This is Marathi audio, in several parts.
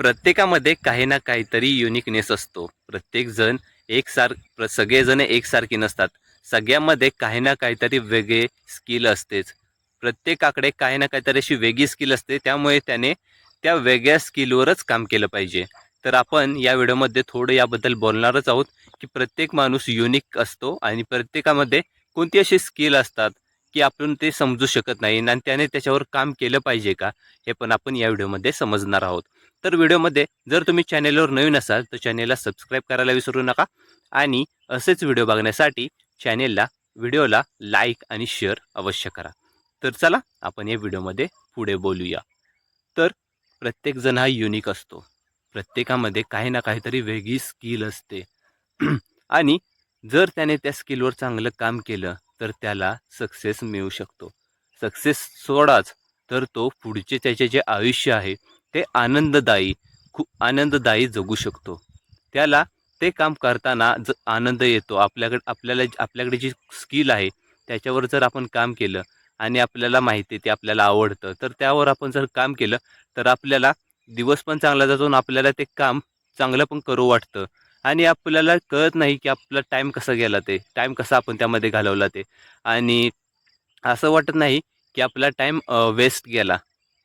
प्रत्येकामध्ये काही ना काहीतरी युनिकनेस असतो. प्रत्येकजण एकसार प्र सगळेजण एकसारखे नसतात. सगळ्यामध्ये काही ना काहीतरी वेगळे स्किल असतेच. प्रत्येकाकडे काही ना काहीतरी अशी वेगळी स्किल असते त्यामुळे त्याने त्या वेगळ्या स्किलवरच काम केलं पाहिजे. तर आपण या व्हिडिओमध्ये थोडं याबद्दल बोलणारच आहोत की प्रत्येक माणूस युनिक असतो आणि प्रत्येकामध्ये कोणती अशी स्किल असतात की आपण ते समजू शकत नाही आणि त्याने त्याच्यावर काम केलं पाहिजे का हे पण आपण या व्हिडिओमध्ये समजणार आहोत. तर व्हिडिओमध्ये जर तुम्ही चॅनेलवर नवीन असाल तर चॅनेलला सबस्क्राईब करायला विसरू नका. आणि असेच व्हिडिओ बघण्यासाठी चॅनेलला व्हिडिओला लाईक आणि शेअर अवश्य करा. तर चला आपण या व्हिडिओमध्ये पुढे बोलूया. तर प्रत्येकजण हा युनिक असतो. प्रत्येकामध्ये काही ना काहीतरी वेगळी स्किल असते. आणि जर त्याने त्या स्किलवर चांगलं काम केलं तर त्याला सक्सेस मिळू शकतो. सक्सेस सोडाच तर तो पुढचे त्याचे जे आयुष्य आहे ते आनंददायी खूप आनंददायी जगू शकतो. त्याला ते काम करताना ज आनंद येतो आपल्याकडे आपल्याला आपल्याकडे जी स्किल आहे त्याच्यावर जर आपण काम केलं आणि आपल्याला माहिती आहे ते आपल्याला आवडतं तर त्यावर आपण जर काम केलं तर आपल्याला दिवस पण चांगला जातो आणि आपल्याला ते काम चांगलं पण करू वाटतं. आणि आपल्याला कळत नाही की आपला टाईम कसा गेला ते टाईम कसा आपण त्यामध्ये घालवला ते. आणि असं वाटत नाही की आपला टाईम वेस्ट गेला.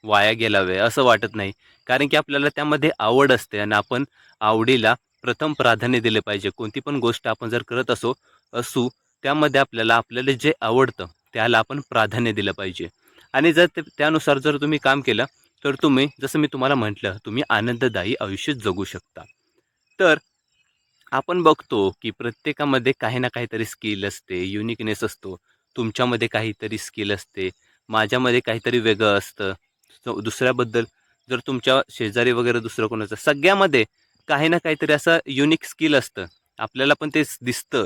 वाया गेला वेळ असं वाटत नाही. कारण की आपल्याला त्यामध्ये आवड असते आणि आपण आवडीला प्रथम प्राधान्य दिले पाहिजे. कोणती पण गोष्ट आपण जर करत असो असू त्यामध्ये आपल्याला आपल्याला जे आवडतं त्याला आपण प्राधान्य दिलं पाहिजे. आणि जर ते त्यानुसार जर तुम्ही काम केलं तर तुम्ही जसं मी तुम्हाला म्हटलं तुम्ही आनंददायी आयुष्य जगू शकता. तर आपण बघतो की प्रत्येकामध्ये काही ना काहीतरी स्किल असते युनिकनेस असतो. तुमच्यामध्ये काहीतरी स्किल असते. माझ्यामध्ये काहीतरी वेगळं असतं. दुसऱ्याबद्दल जर तुमच्या शेजारी वगैरे दुसरं कोणाचं सगळ्यामध्ये काही ना काहीतरी असं युनिक स्किल असतं. आपल्याला पण ते दिसतं.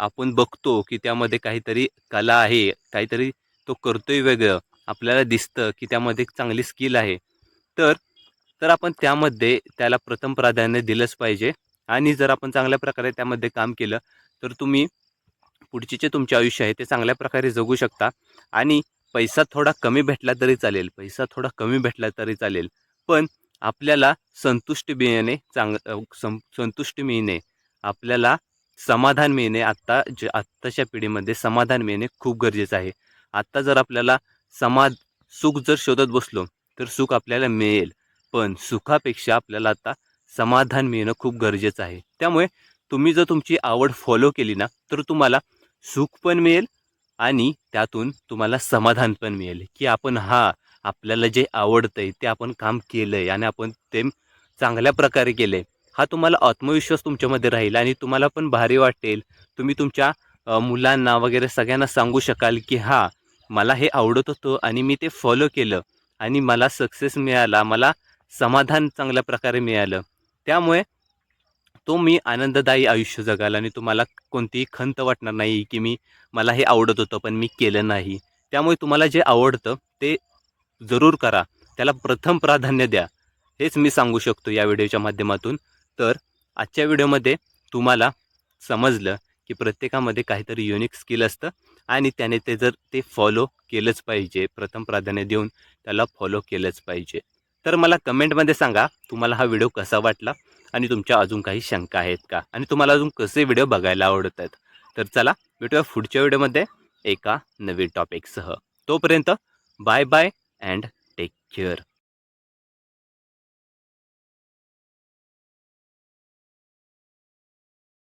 आपण बघतो की त्यामध्ये काहीतरी कला आहे काहीतरी तो करतोय वेगळं आपल्याला दिसतं की त्यामध्ये एक चांगली स्किल आहे. तर तर आपण त्यामध्ये त्याला प्रथम प्राधान्य दिलंच पाहिजे आणि जर आपण चांगल्या प्रकारे त्यामध्ये काम केलं तर तुम्ही पुढचे जे तुमचे आयुष्य आहे ते चांगल्या प्रकारे जगू शकता आणि पैसा थोडा कमी भेटला तरी चालेल पैसा थोडा कमी भेटला तरी चालेल. पण आपल्याला संतुष्टी मिळणे चांग सं संतुष्टी मिळणे आपल्याला समाधान मिळणे आत्ता जे आत्ताच्या पिढीमध्ये समाधान मिळणे खूप गरजेचं आहे. आत्ता जर आपल्याला समाध सुख जर शोधत बसलो तर सुख आपल्याला मिळेल. पण सुखापेक्षा आपल्याला आता समाधान मिळणं खूप गरजेचं आहे. त्यामुळे तुम्ही जर तुमची आवड फॉलो केली ना तर तुम्हाला सुख पण मिळेल आणि त्यातून तुम्हाला समाधान पण मिळेल की आपण हा आपल्याला जे आवडतं आहे ते आपण काम केलं आहे आणि आपण ते चांगल्या प्रकारे केलं आहे हा तुम्हाला आत्मविश्वास तुमच्यामध्ये राहील आणि तुम्हाला पण भारी वाटेल. तुम्ही तुमच्या मुलांना वगैरे सगळ्यांना सांगू शकाल की हा मला हे आवडत होतं आणि मी ते फॉलो केलं आणि मला सक्सेस मिळाला मला समाधान चांगल्या प्रकारे मिळालं. त्यामुळे तो मी आनंददायी आयुष्य जगाल आणि तुम्हाला कोणतीही खंत वाटणार नाही की मी मला हे आवडत होतं पण मी केलं नाही. त्यामुळे तुम्हाला जे आवडतं ते जरूर करा. त्याला प्रथम प्राधान्य द्या. हेच मी सांगू शकतो या व्हिडिओच्या माध्यमातून. तर आजच्या व्हिडिओमध्ये तुम्हाला समजलं की प्रत्येकामध्ये काहीतरी युनिक स्किल असतं आणि त्याने ते जर ते फॉलो केलंच पाहिजे प्रथम प्राधान्य देऊन त्याला फॉलो केलंच पाहिजे. तर मला कमेंटमध्ये सांगा तुम्हाला हा व्हिडिओ कसा वाटला? आणि तुमच्या अजून काही शंका आहेत का? आणि तुम्हाला अजून कसे व्हिडिओ बघायला आवडत आहेत तर चला भेटूया पुढच्या व्हिडिओमध्ये एका नवीन टॉपिकसह तोपर्यंत bye bye and take care